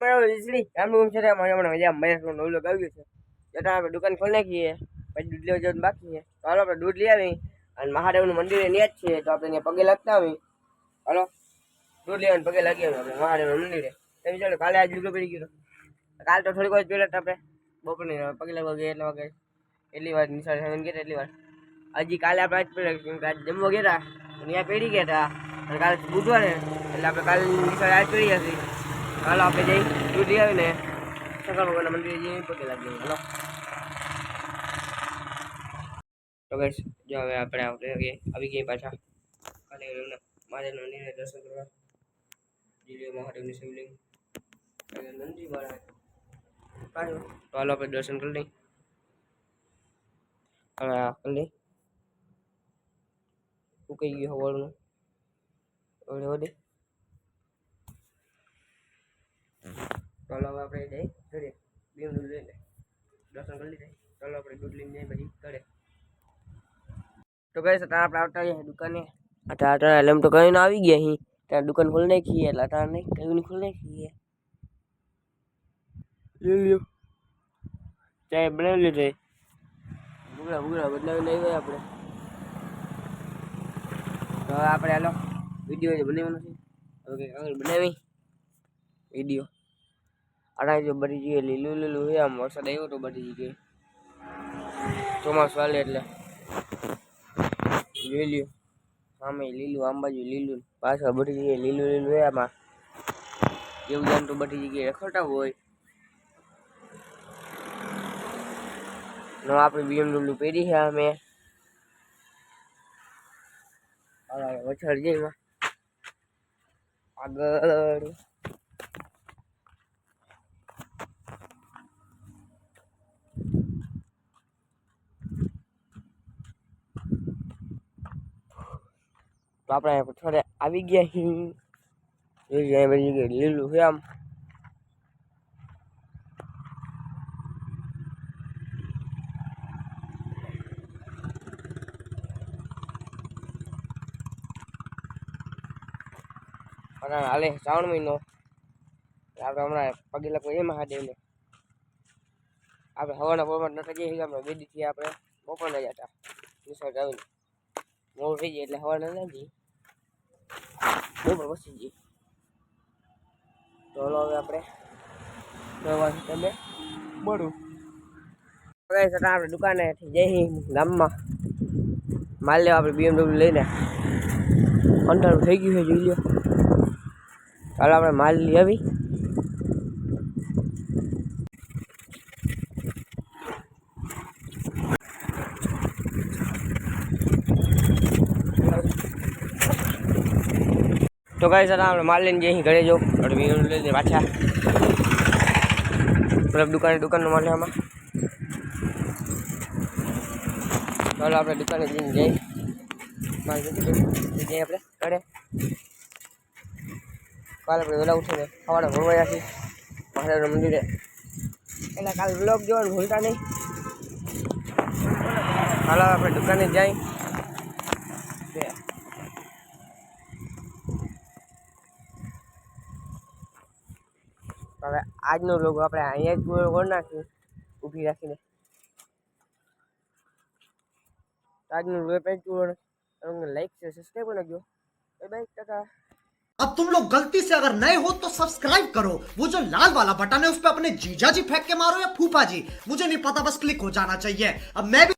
બરાબર ઈસડી રૂમ છે મારે હમણાં મજા મહેશનો નવલો આવ્યો છે. એટલે આપણે દુકાન ખોલી નાખીએ. પછી દૂધ લેવા જવાનું બાકી છે. તો હાલો આપણે દૂધ લઈ આવી અને મહાદેવનું મંદિર ત્યાં જ છે, તો આપણે ત્યાં પગે લાગતા આવી હાલો. દૂધ લેવાનું પગે લાગી આવ્યું આપણે મહાદેવના મંદિરે. તમે ચાલો કાલે આજ લુગડો પડી ગયો કાલ તો થોડીક વાર પહેલાં આપણે બપોરની પગે લાગવા ગયા એટલા વાગે. એટલી વાર નિશાળ સેવન ગયા એટલી વાર. હજી કાલે આપણે આજ પહેલાં કેમ આજ જમવા ગયા હતા. ત્યાં પેઢી ગયા હતા. અને કાલે બુધવારે. એટલે આપણે કાલે નિશાળ આજ પડી હતી. હાલો આપણે જઈ લઈ આવીને શંકર ભગવાનના મંદિરે જઈને પગે લાગી હાલો. તો guys, જો હવે આપણે આપણે આવી ગયા પાછા. એમના મહાદેવના મંદિરે દર્શન કરવા. દિલ્હી મહાદેવની શિવલિંગ. નંદી પાછું તો હાલો આપણે દર્શન કરી લઈએ. હવે આ કરી લઈએ. ઉકાઈ ગયું હવારનું. ઓલે ચાલો હવે આપણે જઈ ઘરે. બીમ દૂધ લઈને દર્શન કરી લીધે. ચાલો આપણે દૂધ લઈને જઈએ પછી ઘરે. તો કહે છે આપણે આવતા રહીએ દુકાને. અત્યારે એટલે એમ તો કરીને આવી ગયા અહીં ત્યાં દુકાન ખોલી નાખીએ એટલે અત્યારે નહીં કયું નહીં ખોલી નાખીએ લે લ્યો. ચાય બનાવી લીધે ભૂગળા ભૂગળા બદલાવી લઈ ગયા આપણે. તો આપણે હાલો વીડિયો બનાવવાનો છે હવે કંઈક આગળ બનાવી. વીડિયો. આના જો બધી જગ્યાએ લીલું લીલું હોય આમ વરસાદ આવ્યો તો બધી જગ્યાએ. ચોમાસું હાલે એટલે. લીલું સામે લીલું, આમ બાજુ લીલું, પાછળ બધી જગ્યાએ લીલું લીલું હોય આમાં. એવું જાણ તો બધી જગ્યાએ રખડતા હોય. નો આપણે બીએમડબલ્યુ પહેરી છે અમે વછળ જઈમાં આગળ. તો આપણે થોડે આવી ગયા જાય બધી લીલું છે આમ. હાલે શ્રાવણ મહિનો. આપણે હમણાં પગે લખો એ મહાદેવને આપણે હવાના પોરમાં નતા જઈએ છીએ, આપણે બે આપણે બપોરના જતા નિસર્ગ આવીને મોડું થઈ જાય એટલે હવાના ના જઈએ. બપોર પછી જઈએ તો હવે આપણે દવા તમે મળું આપણે દુકાનેથી જઈ ગામમાં. માલ લેવા આપણે બીએમડબલ્યુ લઈને. અંધારું થઈ ગયું છે જોઈ લો ચાલો આપણે માલ લઈ આવી. તો કઈ સર આપણે માલ લઈને જઈ ઘરે વીરો લઈને પાછા. મતલબ દુકાને દુકાનનો માલ આમાં. ચાલો આપણે દુકાને જઈને જઈ જઈએ આપણે ઘરે કાલે આપણે વહેલા ઉઠીને સવારે ભરવાયા છીએ. મહાદેવના મંદિરે. એટલે કાલે બ્લોગ જોવાનું ભૂલતા નહીં. ચાલો, આપણે દુકાને જઈ હવે આજનો લોગો આપણે અહીંયા જ પૂરો કરી નાખીએ ઊભી રાખીને આજનો લોગો પેજ પૂરો લાઈક છે સબસ્ક્રાઈબ કરજો બાય બાય ટાટા अब तुम लोग गलती से अगर नए हो तो सब्सक्राइब करो वो जो लाल वाला बटन है उस पर अपने जीजा जी फेंक के मारो या फूफा जी मुझे नहीं पता बस क्लिक हो जाना चाहिए अब मैं भी